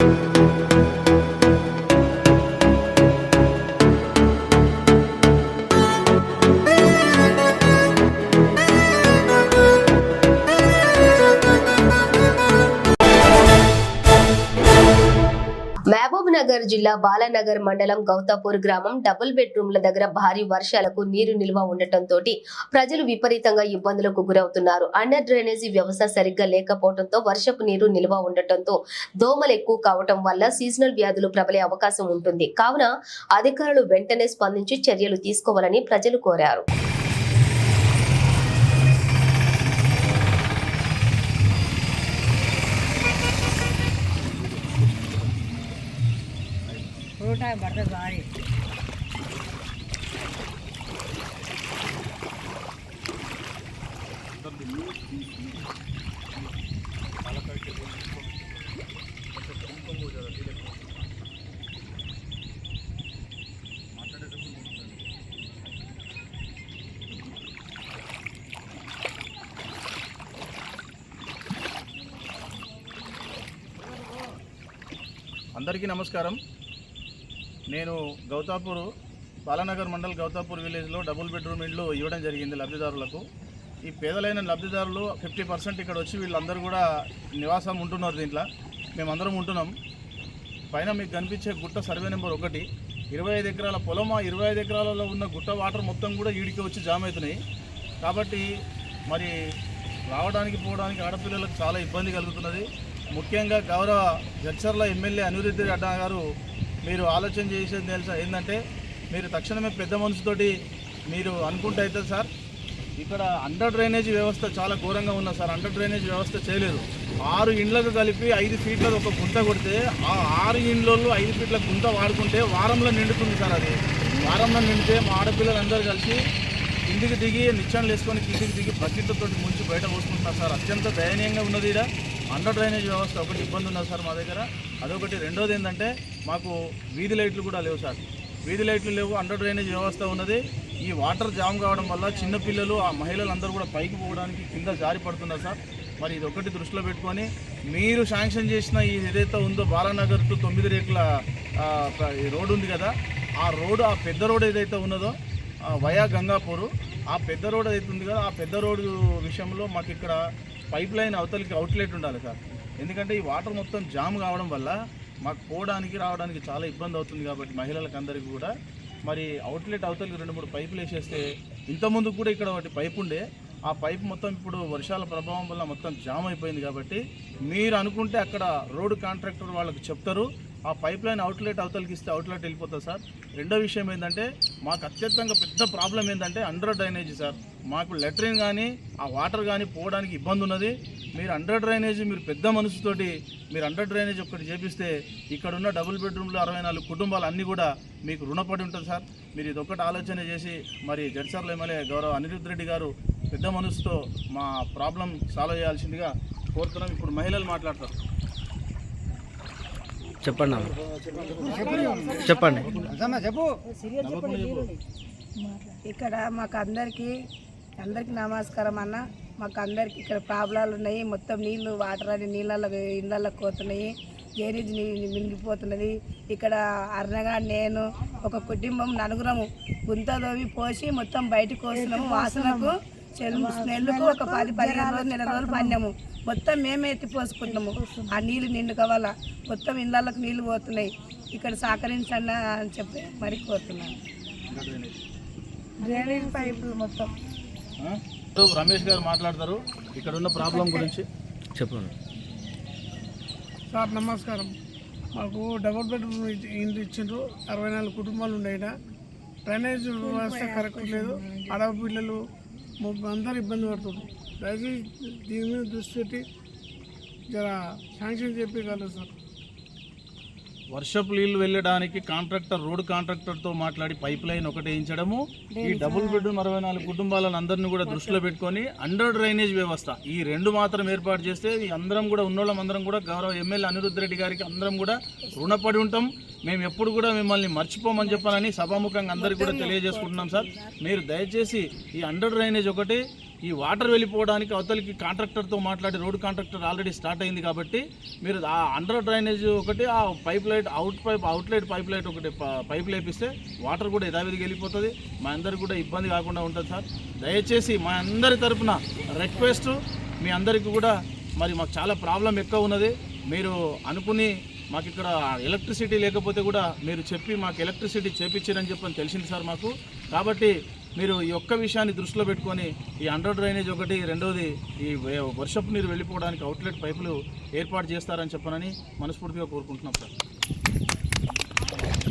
thank you Nagar జిల్లా బాలానగర్ మండలం గౌతాపూర్ గ్రామం డబుల్ బెడ్రూమ్ల దగ్గర భారీ వర్షాలకు నీరు నిల్వ ఉండటంతో ప్రజలు విపరీతంగా ఇబ్బందులకు గురవుతున్నారు. అండర్ డ్రైనేజీ వ్యవస్థ సరిగ్గా లేకపోవడంతో వర్షపు నీరు నిల్వ ఉండటంతో దోమలు ఎక్కువ కావటం వల్ల సీజనల్ వ్యాధులు ప్రబలే అవకాశం ఉంటుంది. కావున అధికారులు వెంటనే స్పందించి చర్యలు తీసుకోవాలని ప్రజలు కోరారు. ఫ్రూట్ పడుతుంది భారీ అందరికీ నమస్కారం నేను గౌతాపూర్ బాలానగర్ మండల్ గౌతాపూర్ విలేజ్లో డబుల్ బెడ్రూమ్ ఇండ్లు ఇవ్వడం జరిగింది లబ్ధిదారులకు. ఈ పేదలైన లబ్ధిదారులు ఫిఫ్టీ పర్సెంట్ ఇక్కడ వచ్చి వీళ్ళందరూ కూడా నివాసం ఉంటున్నారు దీంట్లో. మేమందరం ఉంటున్నాం. పైన మీకు కనిపించే గుట్ట సర్వే నెంబర్ ఒకటి. ఇరవై ఐదు ఎకరాల పొలం ఆ ఇరవై ఐదు ఎకరాలలో ఉన్న గుట్ట వాటర్ మొత్తం కూడా ఈడికి వచ్చి జామ్ అవుతున్నాయి. కాబట్టి మరి రావడానికి పోవడానికి ఆడపిల్లలకు చాలా ఇబ్బంది కలుగుతున్నది. ముఖ్యంగా గౌరవ జడ్చర్ల ఎమ్మెల్యే అనిరుద్ధి అడ్డా గారు మీరు ఆలోచన చేసేది తెలుసా? ఏంటంటే మీరు తక్షణమే పెద్ద మనసుతోటి మీరు అనుకుంటే అయితే సార్ ఇక్కడ అండర్ డ్రైనేజ్ వ్యవస్థ చాలా ఘోరంగా ఉన్నది సార్. అండర్ డ్రైనేజ్ వ్యవస్థ చేయలేదు. ఆరు ఇండ్లకు కలిపి ఐదు ఫీట్ల ఒక గుంత కొడితే ఆ ఆరు ఇండ్లలో ఐదు ఫీట్ల గుంత వాడుకుంటే వారంలో నిండుతుంది సార్ అది. వారంలో నిండితే మా ఆడపిల్లలందరూ కలిసి ఇంటికి దిగి నిచ్చెనలు వేసుకొని కిందికి దిగి బకెట్లతో ముంచి బయట పోసుకుంటున్నారు సార్. అత్యంత దయనీయంగా ఉన్నది ఇక్కడ అండర్ డ్రైనేజ్ వ్యవస్థ ఒకటి ఇబ్బంది ఉన్నది సార్ మా దగ్గర. అదొకటి. రెండోది ఏంటంటే మాకు వీధి లైట్లు కూడా లేవు సార్. వీధి లైట్లు లేవు అండర్ డ్రైనేజ్ వ్యవస్థ ఉన్నది. ఈ వాటర్ జామ్ కావడం వల్ల చిన్నపిల్లలు ఆ మహిళలందరూ కూడా పైకి పోవడానికి కింద జారి పడుతున్నారు సార్. మరి ఇది ఒకటి దృష్టిలో పెట్టుకొని మీరు శాంక్షన్ చేసిన ఈ ఏదైతే ఉందో బాలానగర్ టు తొమ్మిది రేకుల రోడ్డు ఉంది కదా ఆ రోడ్డు ఆ పెద్ద రోడ్ ఏదైతే ఉన్నదో వయా గంగాపూరు ఆ పెద్ద రోడ్ ఏదైతే ఉంది కదా ఆ పెద్ద రోడ్డు విషయంలో మాకు ఇక్కడ పైప్ లైన్ అవతలికి అవుట్లెట్ ఉండాలి సార్. ఎందుకంటే ఈ వాటర్ మొత్తం జామ్ కావడం వల్ల మాకు పోవడానికి రావడానికి చాలా ఇబ్బంది అవుతుంది కాబట్టి మహిళలకు అందరికీ కూడా. మరి అవుట్లెట్ అవతలికి రెండు మూడు పైపులు వేసేస్తే ఇంతకుముందు కూడా ఇక్కడ ఒకటి పైప్ ఉండే. ఆ పైప్ మొత్తం ఇప్పుడు వర్షాల ప్రభావం వల్ల మొత్తం జామ్ అయిపోయింది కాబట్టి మీరు అనుకుంటే అక్కడ రోడ్ కాంట్రాక్టర్ వాళ్ళకు చెప్తారు. ఆ పైప్ లైన్ అవుట్లెట్ అవతలకి ఇస్తే అవుట్లెట్ వెళ్ళిపోతుంది సార్. రెండో విషయం ఏంటంటే మాకు అత్యంతంగా పెద్ద ప్రాబ్లం ఏంటంటే అండర్ డ్రైనేజ్ సార్. మాకు లెట్రిన్ కానీ ఆ వాటర్ కానీ పోవడానికి ఇబ్బంది ఉన్నది. మీరు అండర్ డ్రైనేజ్ మీరు పెద్ద మనసుతోటి మీరు అండర్ డ్రైనేజ్ ఒక్కటి చేపిస్తే ఇక్కడ ఉన్న డబుల్ బెడ్రూమ్లో అరవై నాలుగు కుటుంబాలు అన్నీ కూడా మీకు రుణపడి ఉంటుంది సార్. మీరు ఇది ఒక్కటి ఆలోచన చేసి మరి జడ్చర్ల ఎమ్మెల్యే గౌరవ అనిరుద్ రెడ్డి గారు పెద్ద మనసుతో మా ప్రాబ్లం సాల్వ్ చేయాల్సిందిగా కోరుతున్నాం. ఇప్పుడు మహిళలు మాట్లాడతారు. చెప్పండి అమ్మ చెప్పండి. ఇక్కడ మాకు అందరికీ అందరికి నమస్కారం అన్న. మాకు అందరికి ఇక్కడ ప్రాబ్లాలు ఉన్నాయి. మొత్తం నీళ్ళు వాటర్ అని నీళ్ళలో ఇళ్ళకి పోతున్నాయి డ్రైనేజ్ నీళ్ళు మింగిపోతున్నది. ఇక్కడ అర్నగా నేను ఒక కుటుంబం నలుగురము గుంత దోవి పోసి మొత్తం బయటకు వస్తున్నాము. వాసనకు చెల్లు స్మెల్కు ఒక పది పదిహేను రోజులు నెల రోజులు పన్నాము మొత్తం మేమే ఎత్తి పోసుకుంటున్నాము ఆ నీళ్ళు నిండుక వల్ల మొత్తం ఇళ్ళకి నీళ్ళు పోతున్నాయి. ఇక్కడ సహకరించండి అని చెప్పి మరి కోరుతున్నాను. డ్రైనేజ్ పైపులు మొత్తం. ఆ? రమేష్ గారు మాట్లాడతారు. ఇక్కడ ఉన్న ప్రాబ్లం గురించి. చెప్పండి. సార్ నమస్కారం. మాకు డబుల్ బెడ్రూమ్ ఇచ్చి- ఇంటి ఇచ్చిండ్రు. అరవై నాలుగు కుటుంబాలు ఉన్నాయి ఈడ. డ్రైనేజ్ వ్యవస్థ కరెక్ట్ లేదు. ఆడపిల్లలు ము- అందరూ ఇబ్బంది పడుతున్నారు. దయచేసి దీని మీద దృష్టి పెట్టి జర శాంక్షన్ చెప్పగలరు సార్? వర్షపు నీళ్ళు వెళ్ళడానికి కాంట్రాక్టర్ రోడ్ కాంట్రాక్టర్తో మాట్లాడి పైప్ లైన్ ఒకటి వేయించడము ఈ డబుల్ బెడ్రూమ్ అరవై నాలుగు కుటుంబాలను అందరినీ కూడా దృష్టిలో పెట్టుకొని అండర్ డ్రైనేజ్ వ్యవస్థ ఈ రెండు మాత్రం ఏర్పాటు చేస్తే ఈ అందరం కూడా ఉన్నోళ్ళం అందరం కూడా గౌరవ ఎమ్మెల్యే అనిరుద్ధ్ రెడ్డి గారికి అందరం కూడా రుణపడి ఉంటాం. మేము ఎప్పుడు కూడా మిమ్మల్ని మర్చిపోమని చెప్పాలని సభాముఖంగా అందరికీ కూడా తెలియజేసుకుంటున్నాం సార్. మీరు దయచేసి ఈ అండర్ డ్రైనేజ్ ఒకటి ఈ వాటర్ వెళ్ళిపోవడానికి అవతలికి కాంట్రాక్టర్తో మాట్లాడి రోడ్డు కాంట్రాక్టర్ ఆల్రెడీ స్టార్ట్ అయింది కాబట్టి మీరు ఆ అండర్ డ్రైనేజ్ ఒకటి ఆ pipe light out pipe outlet pipe light ఒకటి పైప్ లేపిస్తే వాటర్ కూడా యథావిధిగా వెళ్ళిపోతుంది. మా అందరికి కూడా ఇబ్బంది కాకుండా ఉంటుంది సార్. దయచేసి మా అందరి తరపున రిక్వెస్ట్ మీ అందరికీ కూడా మరి మాకు చాలా ప్రాబ్లం ఎక్కువ ఉన్నది. మీరు అనుకుని మాకు ఇక్కడ ఎలక్ట్రిసిటీ లేకపోతే కూడా మీరు చెప్పి మాకు ఎలక్ట్రిసిటీ చేపించారని చెప్పని తెలిసింది సార్ మాకు. కాబట్టి మీరు ఈ ఒక్క విషయాన్ని దృష్టిలో పెట్టుకొని ఈ అండర్ డ్రైనేజ్ ఒకటి రెండవది ఈ వర్షపు నీరు వెళ్ళిపోవడానికి అవుట్లెట్ పైపులు ఏర్పాటు చేస్తారని చెప్పనని మనస్ఫూర్తిగా కోరుకుంటున్నాం సార్.